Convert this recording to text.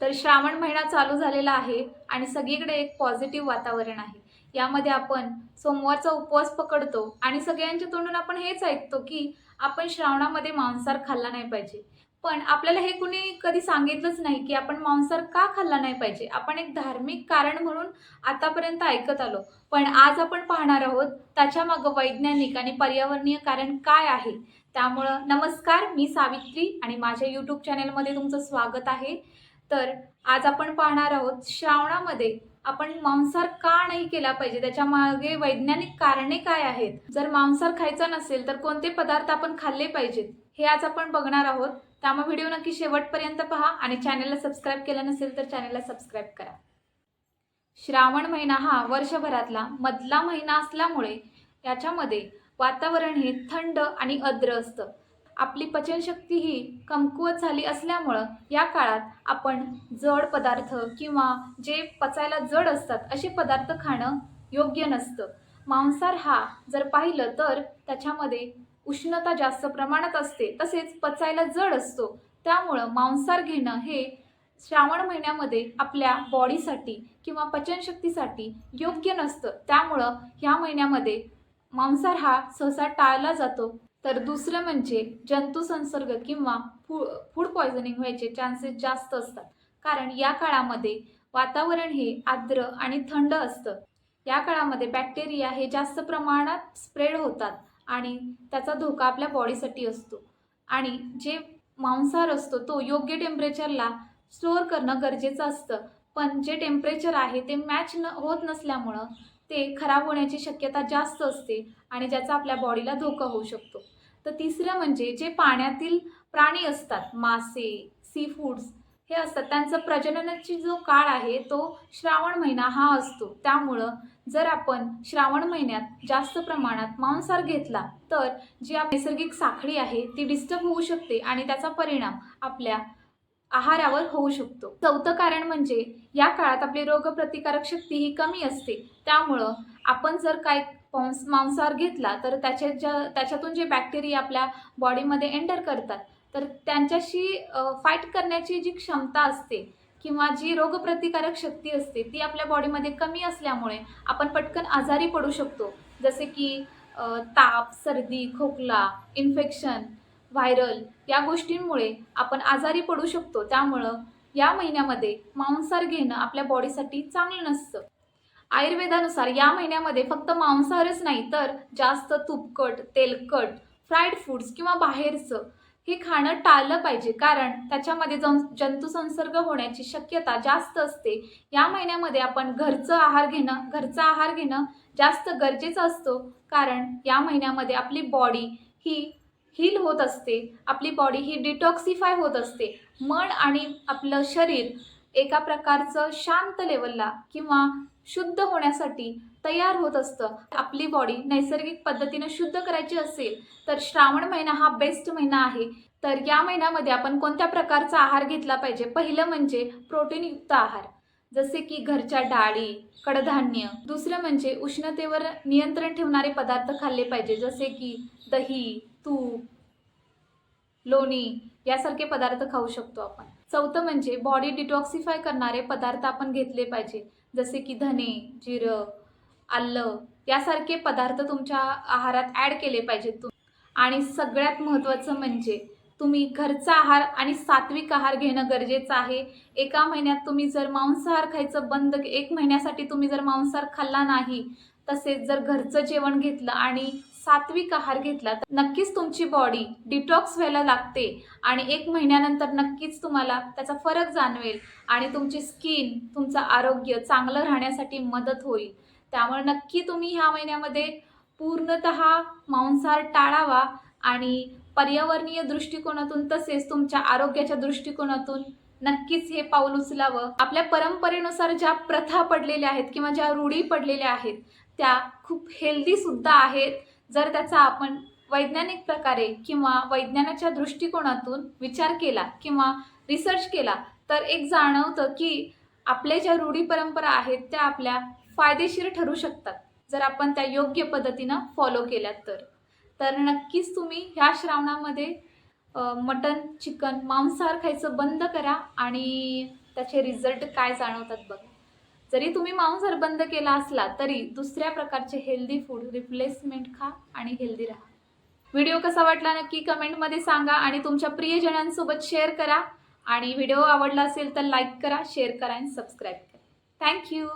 तर श्रावण महिना चालू झालेला आहे आणि सगळीकडे एक पॉझिटिव्ह वातावरण आहे. यामध्ये आपण सोमवारचा उपवास पकडतो आणि सगळ्यांच्या तोंडून आपण हेच ऐकतो की आपण श्रावणामध्ये मांसाहार खाल्ला नाही पाहिजे. पण आपल्याला हे कुणी कधी सांगितलंच नाही की आपण मांसाहार का खाल्ला नाही पाहिजे? आपण एक धार्मिक कारण म्हणून आतापर्यंत ऐकत आलो. पण आज आपण पाहणार आहोत त्याच्या मागं वैज्ञानिक आणि पर्यावरणीय कारण काय आहे? त्यामुळं नमस्कार मी सावित्री आणि माझ्या यूट्यूब चॅनेलमध्ये तुमचं स्वागत आहे. तर आज आपण पाहणार आहोत श्रावणामध्ये आपण मांसाहार का नाही केला पाहिजे? त्याच्यामागे वैज्ञानिक कारणे काय आहेत? जर मांसाहार खायचा नसेल तर कोणते पदार्थ आपण खाल्ले पाहिजेत? हे आज आपण बघणार आहोत. त्यामुळे व्हिडिओ नक्की शेवटपर्यंत पहा आणि चॅनलला सबस्क्राईब केलं नसेल तर चॅनलला सबस्क्राईब करा. श्रावण महिना हा वर्षभरातला मधला महिना असल्यामुळे याच्यामध्ये वातावरण हे थंड आणि आर्द्र असतं. आपली पचनशक्ती ही कमकुवत झाली असल्यामुळं या काळात आपण जड पदार्थ किंवा जे पचायला जड असतात असे पदार्थ खाणं योग्य नसतं. मांसाहार हा जर पाहिलं तर त्याच्यामध्ये उष्णता जास्त प्रमाणात असते तसेच पचायला जड असतो. त्यामुळं मांसाहार घेणं हे श्रावण महिन्यामध्ये आपल्या बॉडीसाठी किंवा पचनशक्तीसाठी योग्य नसतं. त्यामुळं ह्या महिन्यामध्ये मांसाहार हा सहसा टाळला जातो. तर दुसरं म्हणजे जंतू संसर्ग किंवा फू फूड पॉयझनिंग व्हायचे चान्सेस जास्त असतात. कारण या काळामध्ये वातावरण हे आर्द्र आणि थंड असतं. या काळामध्ये बॅक्टेरिया हे जास्त प्रमाणात स्प्रेड होतात आणि त्याचा धोका आपल्या बॉडीसाठी असतो. आणि जे मांसाहार असतो तो योग्य टेम्परेचरला स्टोअर करणं गरजेचं असतं. पण जे टेम्परेचर आहे ते मॅच न होत नसल्यामुळं ते खराब होण्याची शक्यता जास्त असते आणि ज्याचा आपल्या बॉडीला धोका होऊ शकतो. तर तिसरं म्हणजे जे पाण्यातील प्राणी असतात मासे सी फूड्स हे असतात त्यांचं प्रजननाची जो काळ आहे तो श्रावण महिना हा असतो. त्यामुळं जर आपण श्रावण महिन्यात जास्त प्रमाणात मांसाहार घेतला तर जी आप नैसर्गिक साखळी आहे ती डिस्टर्ब होऊ शकते आणि त्याचा परिणाम आपल्या आहारावर होऊ शकतो. चौथं कारण म्हणजे या काळात आपली रोगप्रतिकारक शक्ती ही कमी असते. त्यामुळं आपण जर काय मांस मांसाहार घेतला तर त्याच्या ज्या त्याच्यातून जे बॅक्टेरिया आपल्या बॉडीमध्ये एंटर करतात तर त्यांच्याशी फाईट करण्याची जी क्षमता असते किंवा जी रोगप्रतिकारक शक्ती असते ती आपल्या बॉडीमध्ये कमी असल्यामुळे आपण पटकन आजारी पडू शकतो. जसे की ताप सर्दी खोकला इन्फेक्शन व्हायरल या गोष्टींमुळे आपण आजारी पडू शकतो. त्यामुळं या महिन्यामध्ये मांसाहार घेणं आपल्या बॉडीसाठी चांगलं नसतं. आयुर्वेदानुसार या महिन्यामध्ये फक्त मांसाहारच नाही तर जास्त तुपकट तेलकट फ्राईड फूड्स किंवा बाहेरचं हे खाणं टाळलं पाहिजे. कारण त्याच्यामध्ये जं जंतुसंसर्ग होण्याची शक्यता जास्त असते. या महिन्यामध्ये आपण घरचं आहार घेणं घरचा आहार घेणं जास्त गरजेचं असतो. कारण या महिन्यामध्ये आपली बॉडी ही हील होत असते आपली बॉडी ही डिटॉक्सिफाय होत असते. मन आणि आपलं शरीर एका प्रकारचं शांत लेवलला किंवा शुद्ध होण्यासाठी तयार होत असतं. आपली बॉडी नैसर्गिक पद्धतीनं शुद्ध करायची असेल तर श्रावण महिना हा बेस्ट महिना आहे. तर या महिन्यामध्ये आपण कोणत्या प्रकारचा आहार घेतला पाहिजे? पहिलं म्हणजे प्रोटीनयुक्त आहार. जसे की घरच्या डाळी कडधान्य. दुसरं म्हणजे उष्णतेवर नियंत्रण ठेवणारे पदार्थ खाल्ले पाहिजे जसे की दही तूप लोणी यासारखे पदार्थ खाऊ शकतो आपण. चौथं म्हणजे बॉडी डिटॉक्सिफाय करणारे पदार्थ आपण घेतले पाहिजे जसे की धने जिरं आलं यासारखे पदार्थ तुमच्या आहारात ॲड केले पाहिजेत तुम आणि सगळ्यात महत्त्वाचं म्हणजे तुम्ही घरचा आहार आणि सात्विक आहार घेणं गरजेचं आहे. एका महिन्यात तुम्ही जर मांसाहार खायचं बंद एक महिन्यासाठी तुम्ही जर मांसाहार खाल्ला नाही तसेच जर घरचं जेवण घेतलं आणि सात्विक आहार घेतला तर नक्कीच तुमची बॉडी डिटॉक्स व्हायला लागते आणि एक महिन्यानंतर नक्कीच तुम्हाला त्याचा फरक जाणवेल आणि तुमची स्किन तुमचं आरोग्य चांगलं राहण्यासाठी मदत होईल. त्यामुळे नक्की तुम्ही ह्या महिन्यामध्ये पूर्णत मांसाहार टाळावा. आणि पर्यावरणीय दृष्टिकोनातून तसेच तुमच्या आरोग्याच्या दृष्टिकोनातून नक्कीच हे पाऊल उचलावं. आपल्या परंपरेनुसार ज्या प्रथा पडलेल्या आहेत किंवा ज्या रूढी पडलेल्या आहेत त्या खूप हेल्दी सुद्धा आहेत. जर त्याचा आपण वैज्ञानिक प्रकारे किंवा वैज्ञानाच्या दृष्टिकोनातून विचार केला किंवा रिसर्च केला तर एक जाणवतं की आपल्या ज्या रूढी परंपरा आहेत त्या आपल्या फायदेशीर ठरू शकतात. जर आपण त्या योग्य पद्धतीनं फॉलो केल्यात तर. तर नक्कीच तुम्ही ह्या श्रावणामध्ये मटन चिकन मांसाहार खायचं बंद करा आणि त्याचे रिझल्ट काय जाणवतात बघा. जरी तुम्ही मांसाहार बंद केला असला तरी दुसऱ्या प्रकारचे हेल्दी फूड रिप्लेसमेंट खा आणि हेल्दी राहा. व्हिडिओ कसा वाटला नक्की कमेंटमध्ये सांगा आणि तुमच्या प्रियजनांसोबत शेअर करा. आणि व्हिडिओ आवडला असेल तर लाईक करा शेअर करा आणि सबस्क्राईब करा. थँक्यू